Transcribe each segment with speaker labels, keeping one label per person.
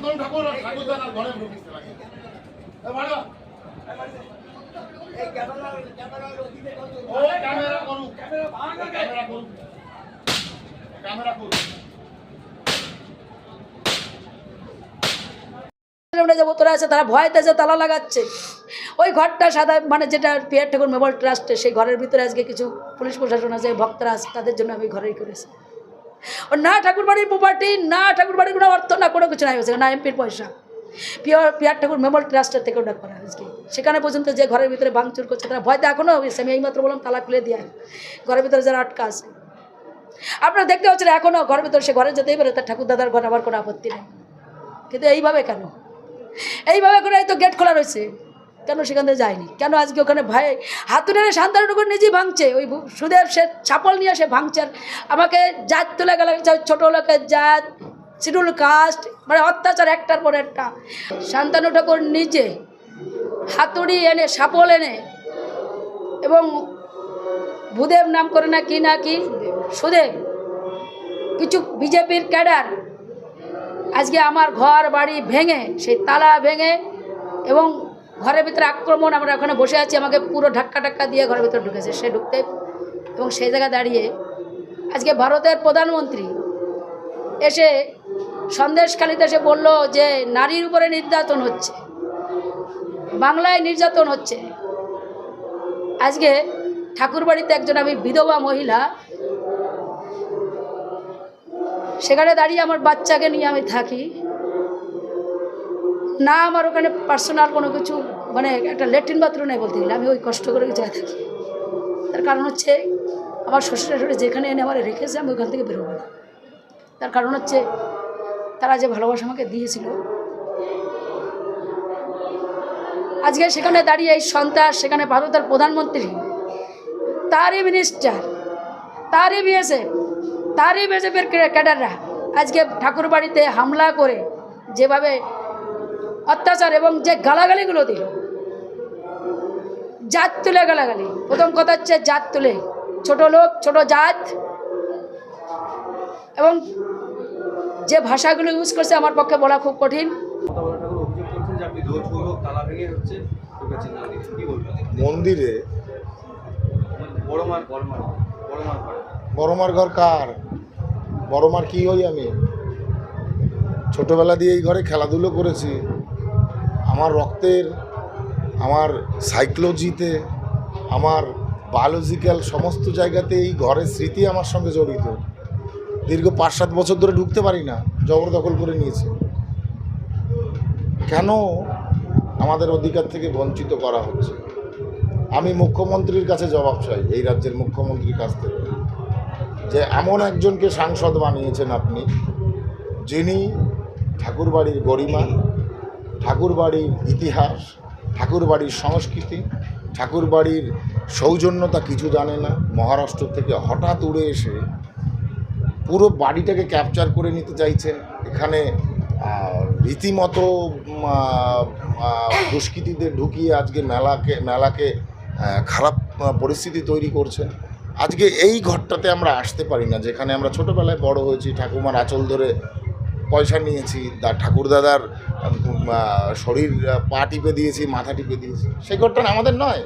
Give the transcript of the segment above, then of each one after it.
Speaker 1: শান্তনু ঠাকুর আর ঠাকুর দাদার ঘরে ঢুকিস লাগে এ ও ক্যামেরা করুক। ক্যামেরা করুক। ক্যামেরা করুক।
Speaker 2: আমরা যাব তোরা আছে তারা ভয়তে যে তালা লাগাচ্ছে। ওই ঘরটা সাদা মানে যেটা পিয়ার ঠাকুর মেমোরিয়াল ট্রাস্টে সেই ঘরের ভিতরে আজকে কিছু পুলিশ প্রশাসন আছে ভক্তরা আছে তাদের জন্য আমি ঘরেই করেছি। ও না ঠাকুর বাড়ির প্রপার্টি না ঠাকুর বাড়ির কোনো অর্থ না কোনো কিছু নাই হয়েছে না এমপির পয়সা পিওর পিয়ার ঠাকুর মেমোরিয়াল ট্রাস্টের থেকে ওটা করা হয়েছে সেখানে পর্যন্ত যে ঘরের ভিতরে ভাঙচুর করছে, তারা ভয়তে এখনও হয়েছে আমি এইমাত্র বললাম, তালা খুলে দিয়ে ঘরের ভিতরে যারা আটকা আছে। আপনারা দেখতে পাচ্ছেন এখনও ঘরের ভিতরে সে ঘরে যেতেই পারে, তার ঠাকুর দাদার ঘরে আমার কোনো আপত্তি নেই। কিন্তু এইভাবে কেন? এইভাবে করে এই তো গেট খোলা রয়েছে। কেন সেখান যায়নি? কেন আজকে ওখানে ভাই হাতুড়ে শান্তানুটুকুর নিজেই ভাঙছে? ওই সুদেব সে ছাপল নিয়ে সে ভাঙছে আমাকে জাত তুলে গেল ছোটো লোকের জাত, শিডিউল কাস্ট মানে অত্যাচার একটার পর একটা। শান্তানু ঠাকুর নিজে হাতুড়ি এনে সাপল এনে, এবং ভূদেব নাম করে না কি না কি? সুদেব, কিছু বিজেপির ক্যাডার আজকে আমার ঘর বাড়ি ভেঙে, সেই তালা ভেঙে এবং ঘরের ভিতরে আক্রমণ, আমরা ওখানে বসে আছি, আমাকে পুরো ধাক্কা টাক্কা দিয়ে ঘরের ভিতরে ঢুকেছে। সে ঢুকতে এবং সেই জায়গায় দাঁড়িয়ে আজকে ভারতের প্রধানমন্ত্রী এসে সন্দেশখালিতে এসে বলল যে, নারীর উপরে নির্যাতন হচ্ছে, বাংলায় নির্যাতন হচ্ছে। আজকে ঠাকুরবাড়িতে একজন আমি বিধবা মহিলা, সেখানে দাঁড়িয়ে আমার বাচ্চাকে নিয়ে আমি থাকি। না আমার ওখানে পার্সোনাল কোনো কিছু মানে একটা লেট্রিন বাথরুম নেই বলতে গেলে, আমি ওই কষ্ট করে জায়গায় থাকি। তার কারণ হচ্ছে, আমার শ্বশুর শাশুড়ি যেখানে এনে আমার রেখেছে, আমি ওখান থেকে বেরোবো না। তার কারণ হচ্ছে, তারা যে ভালোবাসা আমাকে দিয়েছিল, আজকে সেখানে দাঁড়িয়ে এই সন্ত্রাস সেখানে ভারতের প্রধানমন্ত্রী, তারই মিনিস্টার তারই বিএসএফ তারই বিজেপির ক্যাডাররা, আজকে ঠাকুর বাড়িতে হামলা করে, যেভাবে অত্যাচার এবং যে গালাগালিগুলো দিল। জাত তুলে গালাগালি। প্রথম কথা হচ্ছে জাত তুলে। ছোট লোক ছোট জাত। এবং যে ভাষাগুলো ইউজ করছে আমার পক্ষে বলা খুব কঠিন।
Speaker 3: মন্দিরে ঘরে।
Speaker 4: বড়মার ঘর কার? বড়মার কি হই আমি? ছোটবেলা দিয়ে এই ঘরে খেলাধুলো করেছি। আমার রক্তের, আমার সাইকোলজিতে আমার বায়োলজিক্যাল সমস্ত জায়গাতে এই ঘরের স্মৃতি আমার সঙ্গে জড়িত। দীর্ঘ পাঁচ সাত বছর ধরে ঢুকতে পারি না জবরদখল করে নিয়েছে। কেন আমাদের অধিকার থেকে বঞ্চিত করা হচ্ছে? আমি মুখ্যমন্ত্রীর কাছে জবাব চাই এই রাজ্যের মুখ্যমন্ত্রীর কাছ থেকে। যে এমন একজনকে সাংসদ বানিয়েছেন আপনি, যিনি ঠাকুরবাড়ির গরিমা ঠাকুরবাড়ির ইতিহাস, ঠাকুরবাড়ির সংস্কৃতি, ঠাকুরবাড়ির সৌজন্যতা কিছু জানে না। মহারাষ্ট্র থেকে হঠাৎ উড়ে এসে পুরো বাড়িটাকে ক্যাপচার করে নিতে চাইছেন। এখানে রীতিমতো দুষ্কৃতীদের ঢুকিয়ে আজকে মেলাকে মেলাকে খারাপ পরিস্থিতি তৈরি করছেন। আজকে এই ঘরটাতে আমরা আসতে পারি না। যেখানে আমরা ছোটোবেলায় বড় হয়েছি, ঠাকুমার আঁচল ধরে পয়সা নিয়েছি, দা, ঠাকুরদাদার শরীর পা টিপে দিয়েছি, মাথা টিপে দিয়েছি। সেই ঘরটা আমাদের নয়।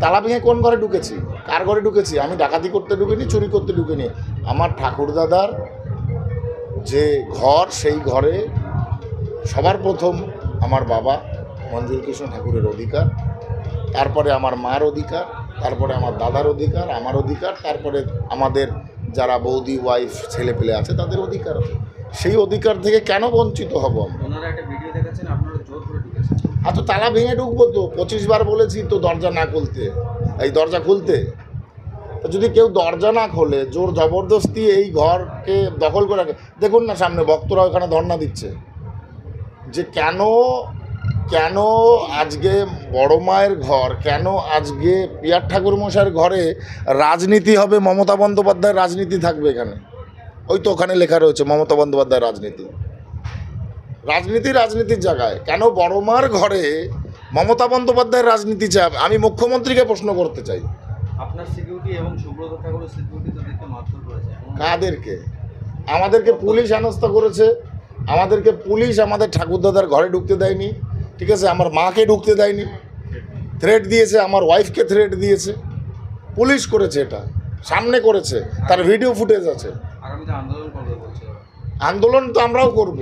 Speaker 4: তালা ভেঙে কোন ঘরে ঢুকেছি? কার ঘরে ঢুকেছি? আমি ডাকাতি করতে ঢুকিনি, চুরি করতে ঢুকিনি। আমার ঠাকুরদাদার যে ঘর, সেই ঘরে সবার প্রথম আমার বাবা মঞ্জুর কৃষ্ণ ঠাকুরের অধিকার, তারপরে আমার মার অধিকার, তারপরে আমার দাদার অধিকার, আমার অধিকার, তারপরে আমাদের যারা বৌদি ওয়াইফ ছেলে পেলে আছে, তাদের অধিকার সেই অধিকার থেকে কেন বঞ্চিত হব আমরা?
Speaker 3: আপনারা
Speaker 4: আর তো তালা ভেঙে ঢুকবো তো, পঁচিশ বার বলেছি তো দরজা না খুলতে। এই দরজা খুলতে। তো যদি কেউ দরজা না খোলে, জোর জবরদস্তি এই ঘরকে দখল করে রাখে। দেখুন না সামনে, ভক্তরা ওখানে ধর্ণা দিচ্ছে। যে কেন কেন আজকে বড় মায়ের ঘর, কেন আজকে পিয়ার ঠাকুর মশাইয়ের ঘরে রাজনীতি হবে, মমতা বন্দ্যোপাধ্যায়ের রাজনীতি থাকবে এখানে? ওই তো ওখানে লেখা রয়েছে, মমতা বন্দ্যোপাধ্যায়ের রাজনীতি। রাজনীতি রাজনীতির জায়গায়। কেন বড় মার ঘরে মমতা বন্দ্যোপাধ্যায়ের রাজনীতি চায় আমি মুখ্যমন্ত্রীকে প্রশ্ন করতে চাই।
Speaker 3: আপনার সিকিউরিটি এবং সুব্রত ঠাকুরের সিকিউরিটি তাদেরকে মারধর করেছে।
Speaker 4: কাদেরকে? আমাদেরকে পুলিশ হেনস্থা করেছে। আমাদেরকে পুলিশ আমাদের ঠাকুরদাদার ঘরে ঢুকতে দেয়নি। ঠিক আছে আমার মাকে ঢুকতে দেয়নি। থ্রেট দিয়েছে আমার ওয়াইফকে থ্রেট দিয়েছে। পুলিশ করেছে এটা। সামনে করেছে। তার ভিডিও ফুটেজ আছে।
Speaker 3: আন্দোলন
Speaker 4: তো আমরাও করব।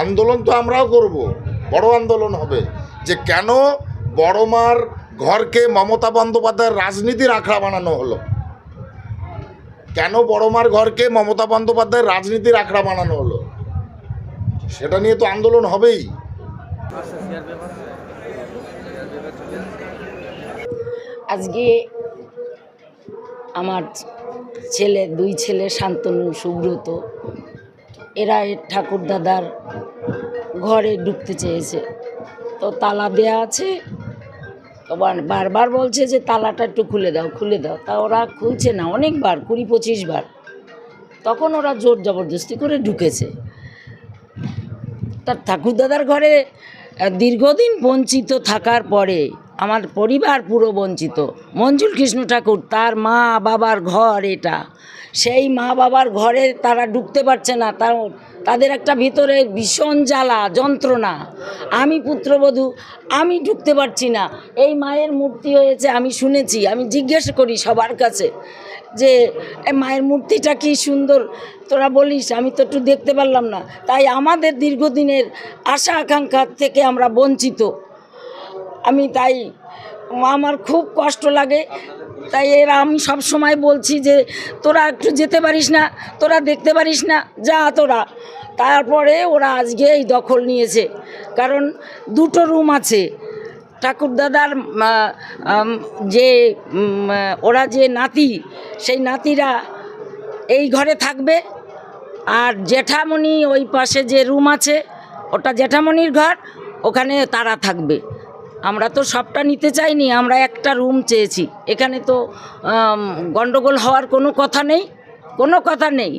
Speaker 4: আন্দোলন তো আমরাও করব, বড় আন্দোলন হবে। যে কেন বড়মার ঘরকে মমতা বন্দ্যোপাধ্যায়ের রাজনীতির আখড়া বানানো হলো? কেন বড়মার ঘরকে মমতা বন্দ্যোপাধ্যায়ের রাজনীতির আখড়া বানানো হলো? সেটা নিয়ে তো আন্দোলন হবেই।
Speaker 5: আজকে আমার ছেলে, দুই ছেলে শান্তনু সুব্রত এরা এ ঠাকুরদাদার ঘরে ঢুকতে চেয়েছে। তো তালা দেয়া আছে। বারবার বলছে যে তালাটা একটু খুলে দাও খুলে দাও। তা ওরা খুলছে না, অনেকবার, কুড়ি পঁচিশ বার। তখন ওরা জোর জবরদস্তি করে ঢুকেছে। তার ঠাকুরদাদার ঘরে দীর্ঘদিন বঞ্চিত থাকার পরে আমার পরিবার পুরো বঞ্চিত। মঞ্জুল কৃষ্ণ ঠাকুর, তার মা বাবার ঘর এটা। সেই মা বাবার ঘরে তারা ঢুকতে পারছে না, তার তাদের একটা ভিতরে ভীষণ জ্বালা, যন্ত্রণা। আমি পুত্রবধূ, আমি ঢুকতে পারছি না। এই মায়ের মূর্তি হয়েছে, আমি শুনেছি, আমি জিজ্ঞেস করি সবার কাছে যে মায়ের মূর্তিটা কি সুন্দর? তোরা বলিস, আমি তো একটু দেখতে পারলাম না। তাই আমাদের দীর্ঘদিনের আশা আকাঙ্ক্ষার থেকে আমরা বঞ্চিত। আমি তাই, আমার খুব কষ্ট লাগে। তাই এরা আমি সব সময় বলছি যে, তোরা একটু যেতে পারিস না, তোরা দেখতে পারিস না, যা তোরা। তারপরে ওরা আজকে এই দখল নিয়েছে। কারণ দুটো রুম আছে। ঠাকুরদাদার যে ওরা যে নাতি, সেই নাতিরা এই ঘরে থাকবে। আর জেঠামণি ওই পাশে যে রুম আছে, ওটা জেঠামণির ঘর, ওখানে তারা থাকবে। আমরা তো সবটা নিতে চাইনি, আমরা একটা রুম চেয়েছি। এখানে তো গণ্ডগোল হওয়ার কোনো কথা নেই, কোনো কথা নেই।